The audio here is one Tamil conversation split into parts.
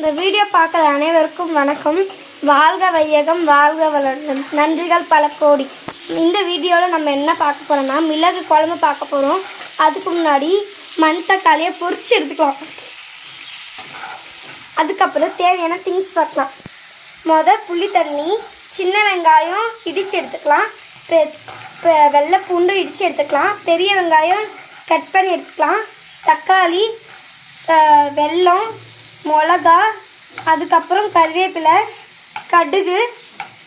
இந்த வீடியோ பார்க்குற அனைவருக்கும் வணக்கம். வாழ்க வையகம் வாழ்க வளர்ந்தம் நன்றிகள் பல கோடி. இந்த வீடியோவில் நம்ம என்ன பார்க்க போகிறோம்னா மிளகு குழம்பு பார்க்க போகிறோம் அதுக்கு முன்னாடி மண் தக்காளியை எடுத்துக்கலாம். அதுக்கப்புறம் தேவையான திங்ஸ் பார்க்கலாம். முத புளி தண்ணி சின்ன வெங்காயம் இடித்து எடுத்துக்கலாம். பெ- வெள்ளை பூண்டு இடித்து எடுத்துக்கலாம். பெரிய வெங்காயம் கட் பண்ணி எடுத்துக்கலாம். தக்காளி வெல்லம் மிளகா அதுக்கப்புறம் கருவேப்பிலை கடுகு.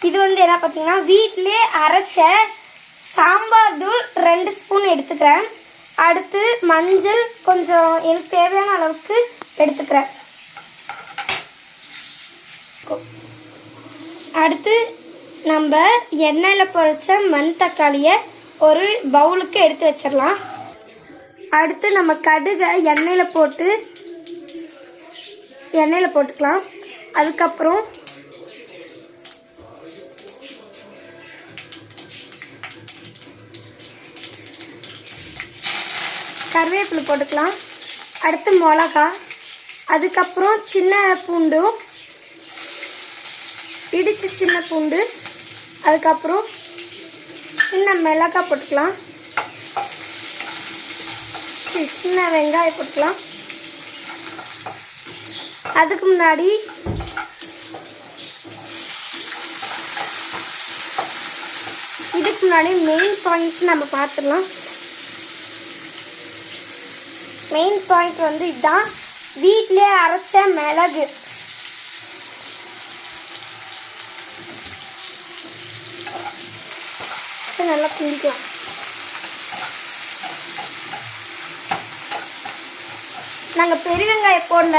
இது வந்து என்ன பார்த்தீங்கன்னா வீட்டிலே அரைச்ச சாம்பார் தூள் ரெண்டு ஸ்பூன் எடுத்துக்கிறேன். அடுத்து மஞ்சள் கொஞ்சம் எனக்கு தேவையான அளவுக்கு எடுத்துக்கிறேன். அடுத்து நம்ம எண்ணெயில் பொரிச்ச மண் தக்காளியை ஒரு பவுலுக்கு எடுத்து வச்சிடலாம். அடுத்து நம்ம கடுகை எண்ணெயில் போட்டு எண்ணெயில் போட்டுக்கலாம். அதுக்கப்புறம் கருவேப்பிலை போட்டுக்கலாம். அடுத்து மிளகா. அதுக்கப்புறம் சின்ன பூண்டும் இடிச்ச சின்ன பூண்டு. அதுக்கப்புறம் சின்ன மிளகாய் போட்டுக்கலாம். சி- சின்ன வெங்காயம் போட்டுக்கலாம். அதுக்கு முன்னாடி இதுக்கு முன்னாடி மெயின் பாயிண்ட் நம்ம பார்த்துடலாம். மெயின் பாயிண்ட் வந்து இதுதான் வீட்டிலே அரைச்ச மிளகு. நல்லா கிண்டிக்கலாம் நாங்கள் பெரிய வெங்காயம் போடல.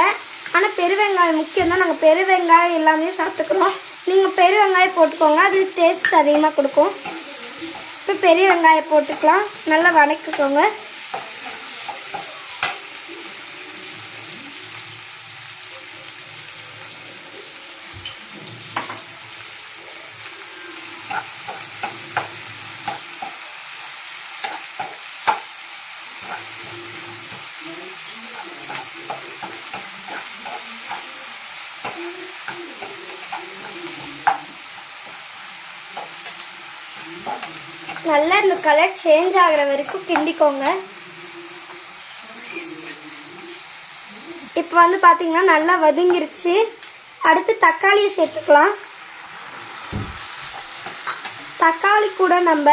ஆனால் பெருவெங்காயம் முக்கியம் தான் நாங்கள் பெருவெங்காயம் எல்லாமே சாப்பிட்டுக்கிறோம். நீங்கள் பெரு வெங்காயம் போட்டுக்கோங்க. அது டேஸ்ட் அதிகமாக கொடுக்கும். இப்போ பெரிய வெங்காயம் போட்டுக்கலாம். நல்லா வதக்கிக்கோங்க. நல்லா இந்த கலர் சேஞ்ச் ஆகிற வரைக்கும் கிண்டிக்கோங்க. இப்போ வந்து பார்த்தீங்கன்னா நல்லா வதங்கிருச்சு. அடுத்து தக்காளியை சேர்த்துக்கலாம். தக்காளி கூட நம்ம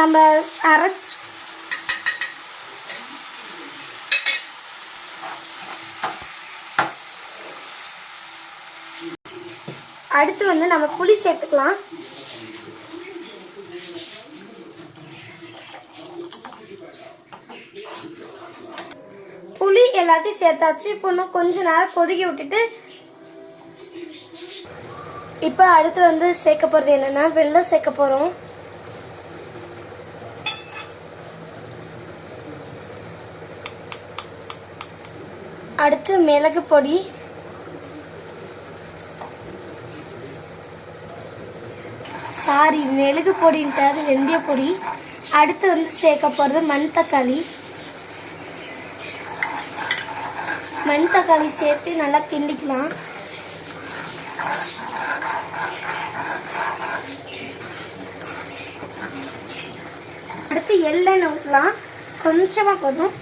நம்ம அரைச்சி அடுத்து வந்து நம்ம புளி சேர்த்துக்கலாம். புளி எல்லாத்தையும் சேர்த்தாச்சு. இப்போ இன்னும் கொஞ்ச நேரம் கொதிக்க விட்டுட்டு இப்போ அடுத்து வந்து சேர்க்க போகிறது என்னென்னா வெள்ளம் சேர்க்க போகிறோம் அடுத்து மிளகு பொடி. சாரி மிளகு பொடின்றது வெந்தய பொடி. அடுத்து வந்து சேர்க்க போகிறது மண் தக்காளி. மண் தக்காளி சேர்த்து நல்லா கிண்டிக்கலாம். அடுத்து எள்ளெண்ணெய் ஊற்றலாம் கொஞ்சமாக போதும்.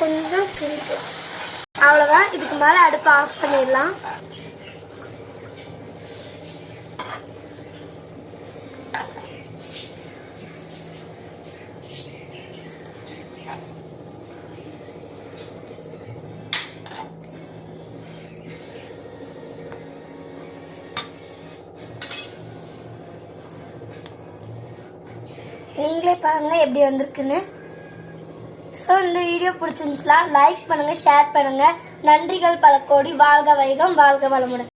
கொஞ்சம் கிண்டிக்கலாம் அவ்வளோதான் இதுக்கு மேலே அடுப்பை ஆஃப் பண்ணிடலாம். நீங்களே பாருங்க எப்படி வந்திருக்குன்னு. ஸோ இந்த வீடியோ பிடிச்சிருந்துச்சுன்னா லைக் பண்ணுங்க ஷேர் பண்ணுங்க. நன்றிகள் பல கோடி. வாழ்க வைகம் வாழ்க வளமுடன்.